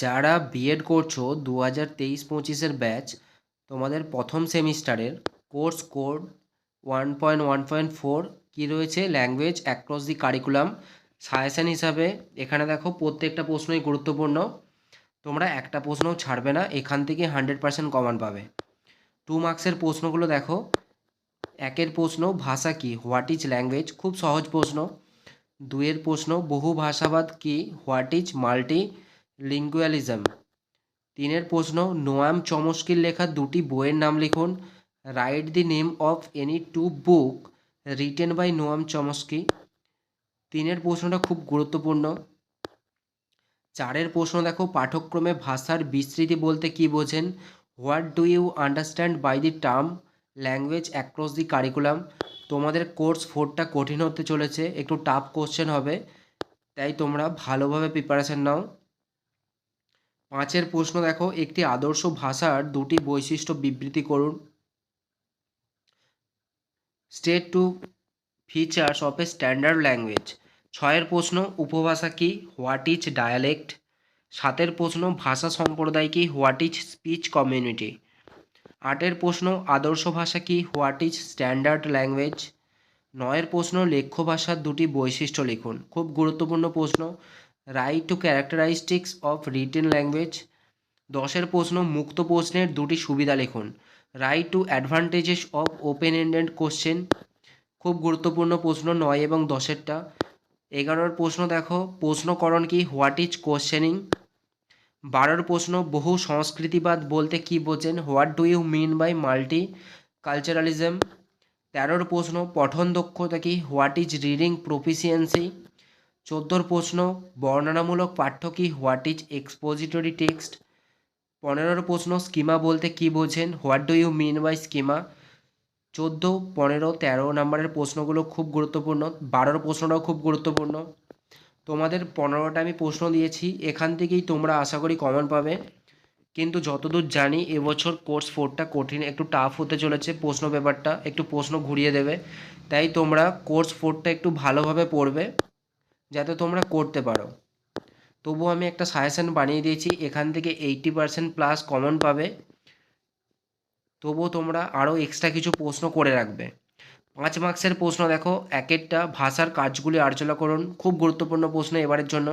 যারা বিএড করছ দু হাজার তেইশ পঁচিশের ব্যাচ তোমাদের প্রথম সেমিস্টারের course code one point one point four কী রয়েছে? Language across the curriculum suggestion হিসাবে। এখানে দেখো প্রত্যেকটা প্রশ্নই গুরুত্বপূর্ণ। তোমরা একটা প্রশ্নও ছাড়বে না, এখান থেকে হান্ড্রেড পার্সেন্ট কমন পাবে। টু মার্কসের প্রশ্নগুলো দেখো। একের প্রশ্ন, ভাষা কি? হোয়াট ইজ ল্যাঙ্গুয়েজ খুব সহজ প্রশ্ন। দুইয়ের প্রশ্ন, বহু ভাষাবাদ কি? হোয়াট ইজ মাল্টি লিঙ্গুয়ালিজম তিনের প্রশ্ন, নোয়াম চমস্কির লেখা দুটি বইয়ের নাম লিখুন। Write the name of any two book written by Noam Chomsky. তিনের প্রশ্নটা খুব গুরুত্বপূর্ণ। চারের প্রশ্ন দেখো পাঠ্যক্রমে ভাষার বিস্তৃতি বলতে কি বোঝেন? What do you understand by the term language across the curriculum তোমাদের কোর্স ফোরটা কঠিন হতে চলেছে, একটু টাফ কোশ্চেন হবে, তাই তোমরা ভালোভাবে প্রিপারেশন নাও। পাঁচের প্রশ্ন দেখো, একটি আদর্শ ভাষার দুটি বৈশিষ্ট্য বিবৃতি করুন। State two features of a standard language ছয়ের প্রশ্ন, উপভাষা কি? হোয়াট ইজ ডায়ালেক্ট সাতের প্রশ্ন, ভাষা সম্প্রদায় কি? হোয়াট ইজ স্পিচ কমিউনিটি আটের প্রশ্ন, আদর্শ ভাষা কি? হোয়াট ইজ স্ট্যান্ডার্ড ল্যাঙ্গুয়েজ নয়ের প্রশ্ন, লেখ্য ভাষার দুটি বৈশিষ্ট্য লিখুন। খুব গুরুত্বপূর্ণ প্রশ্ন। Write two characteristics of written language দশের প্রশ্ন, মুক্ত প্রশ্নের দুটি সুবিধা লিখুন। Write two advantages of open ended question খুব গুরুত্বপূর্ণ প্রশ্ন নয় এবং দশেরটা। এগারোর প্রশ্ন দেখো, প্রশ্নকরণ কি? হোয়াট ইজ কোশ্চেনিং বারোর প্রশ্ন, বহু সংস্কৃতিবাদ বলতে কি বোঝেন? What do you mean by multi culturalism তেরোর প্রশ্ন, পঠন দক্ষতা কি? হোয়াট ইজ রিডিং প্রফিসিয়েন্সি চোদ্দোর প্রশ্ন, বর্ণনামূলক পাঠ্য কি? হোয়াট ইজ এক্সপোজিটরি টেক্সট পনেরোর প্রশ্ন স্কিমা বলতে কি বোঝেন? What do you mean by schema চোদ্দ, পনেরো, তেরো নম্বরের প্রশ্নগুলো খুব গুরুত্বপূর্ণ। বারোর প্রশ্নটাও খুব গুরুত্বপূর্ণ। তোমাদের পনেরোটা আমি প্রশ্ন দিয়েছি, এখান থেকেই তোমরা আশা করি কমন পাবে। কিন্তু যতদূর জানি, এবছর কোর্স ফোরটা কঠিন, একটু টাফ হতে চলেছে প্রশ্ন পেপারটা একটু প্রশ্ন ঘুরিয়ে দেবে। তাই তোমরা কোর্স ফোরটা একটু ভালোভাবে পড়বে। যাতে তোমরা করতে পারো। তবু আমি একটা সাজেশান বানিয়ে দিয়েছি, এখান থেকে এইটটি পার্সেন্ট প্লাস কমন পাবে। তবুও তোমরা আরও এক্সট্রা কিছু প্রশ্ন করে রাখবে। পাঁচ মার্কসের প্রশ্ন দেখো, এক একটা ভাষার কাজগুলি আলোচনা করুন, খুব গুরুত্বপূর্ণ প্রশ্ন এবারের জন্য।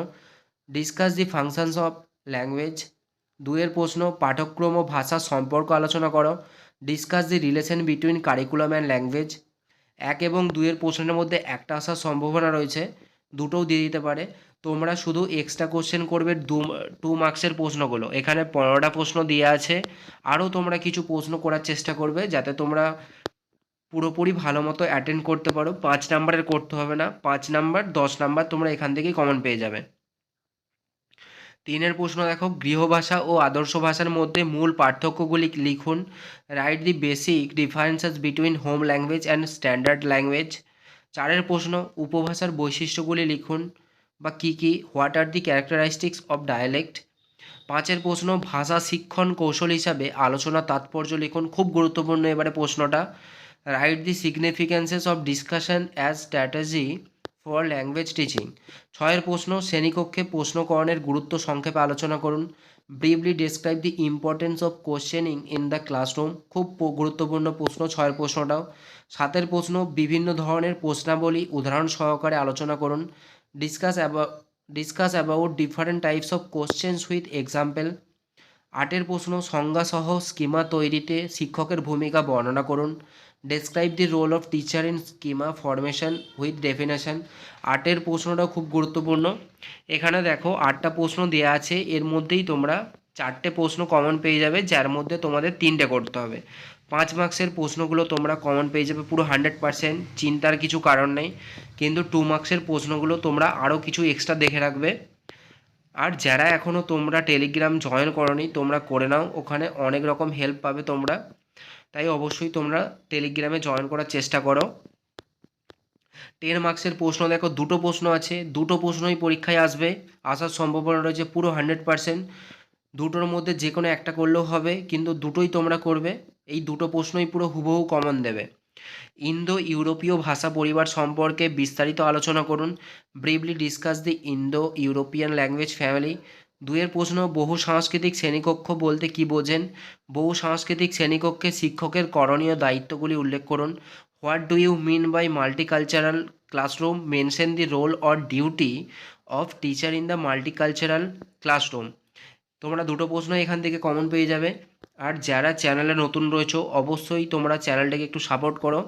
Discuss the functions of language দুয়ের প্রশ্ন, পাঠ্যক্রম ও ভাষার সম্পর্ক আলোচনা করো। Discuss the relation between curriculum and language এক এবং দুয়ের প্রশ্নের মধ্যে একটা আসার সম্ভাবনা রয়েছে। দুটোও দিয়ে দিতে পারে। তোমরা শুধু এক্সট্রা কোশ্চেন করবে দু টু মার্কসের প্রশ্নগুলো। এখানে পনেরোটা প্রশ্ন দেওয়া আছে। আরও তোমরা কিছু প্রশ্ন করার চেষ্টা করবে যাতে তোমরা পুরোপুরি ভালো মতো অ্যাটেন্ড করতে পারো। পাঁচ নাম্বারের করতে হবে না। পাঁচ নাম্বার দশ নাম্বার তোমরা এখান থেকেই কমন পেয়ে যাবে। তিনের প্রশ্ন দেখো গৃহভাষা ও আদর্শ ভাষার মধ্যে মূল পার্থক্যগুলি লিখুন। Write the basic differences between home language and standard language চারের প্রশ্ন, উপভাষার বৈশিষ্ট্যগুলি লিখুন বা কী কী what are the characteristics of dialect পাঁচের প্রশ্ন, ভাষা শিক্ষণ কৌশল হিসাবে আলোচনা তাৎপর্য লিখুন, খুব গুরুত্বপূর্ণ এবারে প্রশ্নটা। Write the significances of discussion as strategy for language teaching ছয়ের প্রশ্ন, শ্রেণীকক্ষে প্রশ্নকরণের গুরুত্ব সংক্ষেপে আলোচনা করুন। Briefly describe the importance of questioning in the classroom খুব গুরুত্বপূর্ণ প্রশ্ন ছয়ের প্রশ্নটাও। সাতের প্রশ্ন, বিভিন্ন ধরনের প্রশ্নাবলী উদাহরণ সহকারে আলোচনা করুন। Discuss about discuss about different types of questions with example আটের প্রশ্ন, সংজ্ঞাসহ স্কিমা তৈরিতে শিক্ষকের ভূমিকা বর্ণনা করুন। Describe the role of teacher in schema formation with definition আটের প্রশ্নটা খুব গুরুত্বপূর্ণ। এখানে দেখো, আটটা প্রশ্ন দেওয়া আছে। এর মধ্যেই তোমরা চারটে প্রশ্ন কমন পেয়ে যাবে, যার মধ্যে তোমাদের তিনটে করতে হবে। পাঁচ মার্কসের প্রশ্নগুলো তোমরা কমন পেয়ে যাবে, পুরো হান্ড্রেড পার্সেন্ট চিন্তার কিছু কারণ নেই। কিন্তু টু মার্কসের প্রশ্নগুলো তোমরা আরও কিছু এক্সট্রা দেখে রাখবে। আর যারা এখনও তোমরা টেলিগ্রাম জয়েন করনি, তোমরা করে নাও। ওখানে অনেক রকম হেল্প পাবে তোমরা। তাই অবশ্যই তোমরা টেলিগ্রামে জয়েন করার চেষ্টা করো। টেন মার্কসের প্রশ্ন দেখো, দুটো প্রশ্ন আছে। দুটো প্রশ্নই পরীক্ষায় আসবে। আসার সম্ভাবনা রয়েছে পুরো হান্ড্রেড পার্সেন্ট দুটোর মধ্যে যে কোনো একটা করলেও হবে, কিন্তু দুটোই তোমরা করবে। এই দুটো প্রশ্নই পুরো হুবহু কমন দেবে। ইন্দো ইউরোপীয় ভাষা পরিবার সম্পর্কে বিস্তারিত আলোচনা করুন। Briefly discuss the Indo European language family দুয়ের প্রশ্ন, বহু সাংস্কৃতিক শ্রেণীকক্ষ বলতে কি বোঝেন? বহু সাংস্কৃতিক শ্রেণীকক্ষে শিক্ষকের করণীয় দায়িত্বগুলি উল্লেখ করুন। What do you mean by multicultural classroom mention the role or duty of teacher in the multicultural classroom তোমরা দুটো প্রশ্ন এখান থেকে কমন পেয়ে যাবে। আর যারা চ্যানেলে নতুন রয়েছো, অবশ্যই তোমরা চ্যানেলটাকে একটু সাপোর্ট করো।